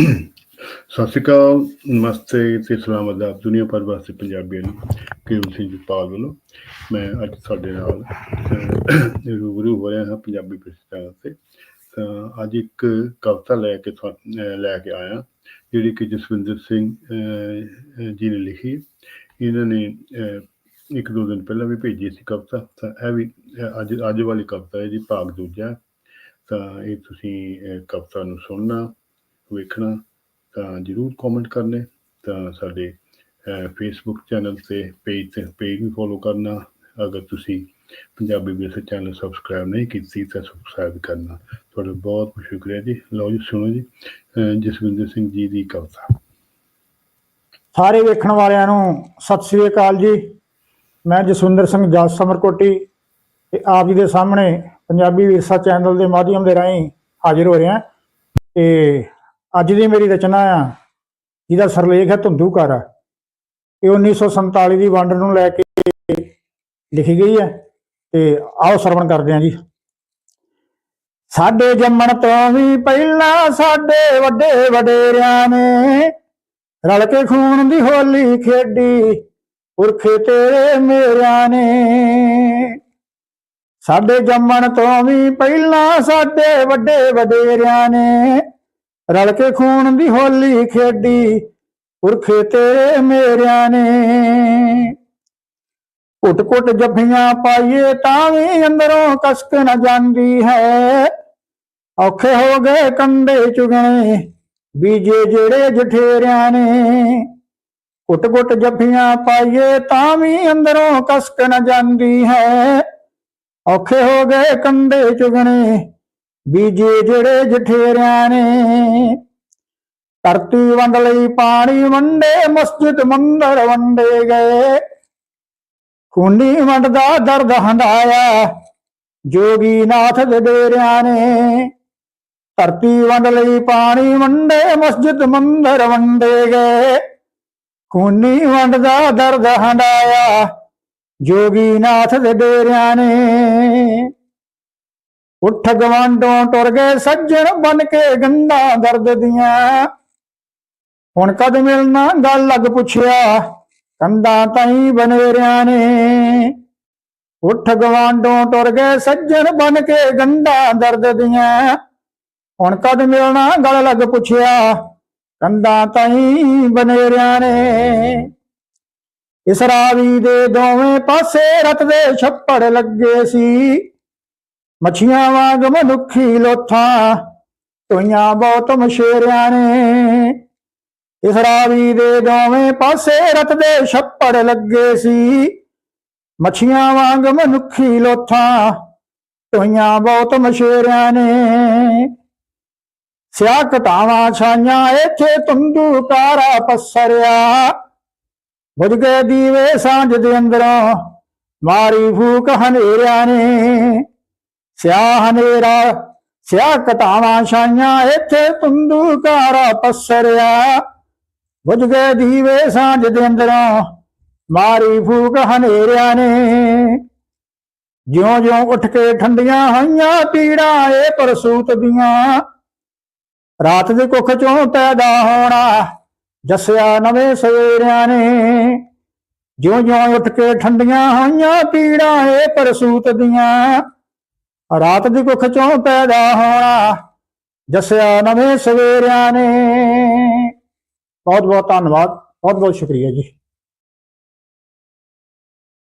ਸਤਿ ਸ਼੍ਰੀ ਅਕਾਲ, ਨਮਸਤੇ, ਤੇ ਸਲਾਮ ਅਦਾਬ, ਦੁਨੀਆ ਭਰ ਵਾਸਤੇ ਪੰਜਾਬੀਆਂ ਨੂੰ, ਕੇਵਲ ਸਿੰਘ ਜਪਾਲ ਵੱਲੋਂ। ਮੈਂ ਅੱਜ ਤੁਹਾਡੇ ਨਾਲ ਰੂਬਰੂ ਹੋ ਰਿਹਾ ਹਾਂ ਪੰਜਾਬੀ ਪ੍ਰਸਤਾਵ ਤੇ। ਤਾਂ ਅੱਜ ਇੱਕ ਕਵਿਤਾ ਲੈ ਕੇ ਤੁਹਾ- ਲੈ ਕੇ ਆਇਆ, ਜਿਹੜੀ ਕਿ ਜਸਵਿੰਦਰ ਸਿੰਘ ਜੀ ਨੇ ਲਿਖੀ। ਇਹਨਾਂ ਨੇ ਇੱਕ ਦੋ ਦਿਨ ਪਹਿਲਾਂ ਵੀ ਭੇਜੀ ਸੀ ਕਵਿਤਾ। ਤਾਂ ਇਹ ਵੀ ਅੱਜ ਅੱਜ ਵਾਲੀ ਕਵਿਤਾ ਹੈ ਜੀ, ਭਾਗ ਦੂਜਾ। ਤਾਂ ਇਹ ਤੁਸੀਂ ਕਵਿਤਾ ਨੂੰ ਸੁਣਨਾ। ਵੇਖਣਾ, ਤਾਂ ਜਰੂਰ ਕਮੈਂਟ ਕਰਨੇ। ਤਾਂ ਸਾਡੇ ਫੇਸਬੁੱਕ ਚੈਨਲ ਤੇ ਪੇਜ ਤੇ ਪੇਜ ਵੀ ਫੋਲੋ ਕਰਨਾ। ਅਗਰ ਤੁਸੀਂ ਪੰਜਾਬੀ ਵਿਰਸੇ ਚੈਨਲ ਸਬਸਕ੍ਰਾਈਬ ਨਹੀਂ ਕੀਤੀ, ਤਾਂ ਸਬਸਕ੍ਰਾਈਬ ਕਰਨਾ। ਤੁਹਾਡਾ ਬਹੁਤ ਬਹੁਤ ਸ਼ੁਕਰੀਆ ਜੀ। ਲਓ ਜੀ, ਸੁਣੋ ਜੀ ਜਸਵਿੰਦਰ ਸਿੰਘ ਜੀ ਦੀ ਕਵਿਤਾ। ਸਾਰੇ ਵੇਖਣ ਵਾਲਿਆਂ ਨੂੰ ਸਤਿ ਸ੍ਰੀ ਅਕਾਲ ਜੀ। ਮੈਂ ਜਸਵਿੰਦਰ ਸਿੰਘ ਜਸ ਸਮਰਕੋਟੀ ਤੇ ਆਪ ਜੀ ਦੇ ਸਾਹਮਣੇ ਪੰਜਾਬੀ ਵਿਰਸਾ ਚੈਨਲ ਦੇ ਮਾਧਿਅਮ ਦੇ ਰਾਹੀਂ ਹਾਜ਼ਰ ਹੋ ਰਿਹਾ। ਤੇ ਅੱਜ ਦੀ ਮੇਰੀ ਰਚਨਾ ਆ, ਜਿਹਦਾ ਸਰਲੇਖ ਹੈ ਧੁੰਦੂ ਘਰ। ਇਹ 1947 ਦੀ ਵੰਡ ਨੂੰ ਲੈ ਕੇ ਲਿਖੀ ਗਈ ਹੈ। ਤੇ ਆਓ ਸਰਵਣ ਕਰਦੇ ਹਾਂ ਜੀ। ਸਾਡੇ ਜੰਮਣ ਤੋਂ ਵੀ ਪਹਿਲਾਂ ਸਾਡੇ ਵੱਡੇ ਵਡੇਰਿਆਂ ਨੇ ਰਲ ਕੇ ਖੂਨ ਦੀ ਹੋਲੀ ਖੇਡੀ, ਪੁਰਖੇ ਤੇਰੇ ਮੇਰਿਆਂ ਨੇ। ਸਾਡੇ ਜੰਮਣ ਤੋਂ ਵੀ ਪਹਿਲਾਂ ਸਾਡੇ ਵੱਡੇ ਵਡੇਰਿਆਂ ਨੇ ਰਲ ਕੇ ਖੂਨ ਦੀ ਹੋਲੀ ਖੇਡੀ, ਪੁਰਖੇ ਤੇਰੇ ਮੇਰਿਆਂ ਨੇ। ਕੁੱਟ ਕੁੱਟ ਜੱਫੀਆਂ ਪਾਈਏ ਤਾਂ ਵੀ ਅੰਦਰੋਂ ਕਸਕ ਨਾ ਜਾਂਦੀ ਹੈ। ਔਖੇ ਹੋ ਗਏ ਕੰਡੇ ਚੁਗਣੇ, ਬੀਜੇ ਜਿਹੜੇ ਜਠੇਰਿਆਂ ਨੇ। ਕੁੱਟ ਕੁੱਟ ਜੱਫੀਆਂ ਪਾਈਏ ਤਾਂ ਵੀ ਅੰਦਰੋਂ ਕਸਕ ਨਾ ਜਾਂਦੀ ਹੈ। ਔਖੇ ਹੋ ਗਏ ਕੰਡੇ ਚੁਗਣੇ ਬੀਜੇ ਜਿਹੜੇ ਜਠੇਰਿਆਂ ਨੇ, ਧਰਤੀ ਵੰਡ ਲਈ ਪਾਣੀ ਵੰਡੇ, ਮਸਜਿਦ ਮੰਦਰ ਵੰਡੇ ਗਏ। ਖੂਨੀ ਵੰਡਦਾ ਦਰਦ ਹੰਡਾਇਆ ਜੋਗੀ ਨਾਥ ਦੇ ਡੇਰਿਆਂ ਨੇ। ਧਰਤੀ ਵੰਡ ਲਈ ਪਾਣੀ ਵੰਡੇ, ਮਸਜਿਦ ਮੰਦਰ ਵੰਡੇ ਗਏ। ਖੂਨੀ ਵੰਡਦਾ ਦਰਦ ਹੰਡਾਇਆ ਜੋਗੀ ਨਾਥ ਦੇ ਡੇਰਿਆਂ ਨੇ। ਉੱਠ ਗਵਾਂਡੋਂ ਟੁਰ ਗਏ ਸੱਜਣ ਬਨ ਕੇ ਗੰਦਾ ਦਰਦ ਦੀਆਂ। ਹੁਣ ਕਦ ਮਿਲਣਾ ਗੱਲ ਲੱਗ ਪੁੱਛਿਆ ਕੰਦਾ ਤਾਈ ਬਨੇਰਿਆਂ ਨੇ। ਉੱਠ ਗਵਾਂਡੋਂ ਟੁਰ ਗਏ ਸੱਜਣ ਬਨ ਕੇ ਗੰਦਾ ਦਰਦ ਦੀਆਂ। ਹੁਣ ਕਦ ਮਿਲਣਾ ਗਲ ਲੱਗ ਪੁੱਛਿਆ ਕੰਦਾ ਤਾਈ ਬਨੇਰਿਆਂ ਨੇ। ਇਸ ਰਾਵੀ ਦੇ ਦੋਵੇਂ ਪਾਸੇ ਰਤ ਦੇ ਛੱਪੜ ਲੱਗੇ ਸੀ। ਮੱਛੀਆਂ ਵਾਂਗ ਮਨੁੱਖੀ ਲੋਥਾਂ ਟੋਈਆਂ ਬਹੁਤ ਮਸ਼ੇਰਿਆਂ ਨੇ। ਇਸ ਰਾਵੀ ਦੇ ਦੋਵੇਂ ਪਾਸੇ ਰਤ ਦੇ ਛੱਪੜ ਲੱਗੇ ਸੀ। ਮੱਛੀਆਂ ਵਾਂਗ ਮਨੁੱਖੀ ਲੋਥਾਂ ਟੋਈਆਂ ਬਹੁਤ ਮਸ਼ੇਰਿਆਂ ਨੇ। ਸਿਆ ਘਟਾਵਾਂ ਛਾਈਆਂ ਇੱਥੇ ਤੁੰਦੂ ਕਾਰਾ ਪਸਰਿਆ। ਬੁਝ ਗਏ ਦੀਵੇ ਸਾਂਝ ਦੇ ਅੰਦਰੋਂ, ਮਾਰੀ ਫੂਕ ਹਨੇਰਿਆਂ ਨੇ। ਸਿਆ ਹਨੇਰਾ ਸਿਆ ਘਟਾਵਾਂ ਛਾਈਆਂ, ਇੱਥੇ ਤੁੰਦੂ ਕਾਰਾ ਪਸਰਿਆ। ਬੁਝ ਗਏ ਦੀਵੇ ਸਾਂਝ ਦੇ ਅੰਦਰੋਂ, ਮਾਰੀ ਫੂਕ ਹਨੇਰਿਆਂ ਨੇ। ਜਿਉਂ-ਜਿਉਂ ਉੱਠ ਕੇ ਠੰਡੀਆਂ ਹੋਈਆਂ ਪੀੜਾਂ ਏ ਪਰਸੂਤ ਦੀਆਂ। ਰਾਤ ਦੇ ਕੁੱਖ ਚੋਂ ਪੈਦਾ ਹੋਣਾ, ਜੱਸਿਆ ਨਵੇਂ ਸਵੇਰਿਆਂ ਨੇ। ਜਿਉਂ-ਜਿਉਂ ਉੱਠ ਕੇ ਠੰਡੀਆਂ ਹੋਈਆਂ ਪੀੜਾਂ ਏ ਪਰਸੂਤ ਦੀਆਂ। ਰਾਤ ਦੀ ਕੁੱਖ ਚੋਂ ਪੈਦਾ ਹੋਣਾ, ਜੱਸਿਆ ਨਵੇਂ ਸਵੇਰਿਆਂ ਨੇ। ਬਹੁਤ ਬਹੁਤ ਧੰਨਵਾਦ ਬਹੁਤ ਬਹੁਤ ਸ਼ੁਕਰੀਆ ਜੀ।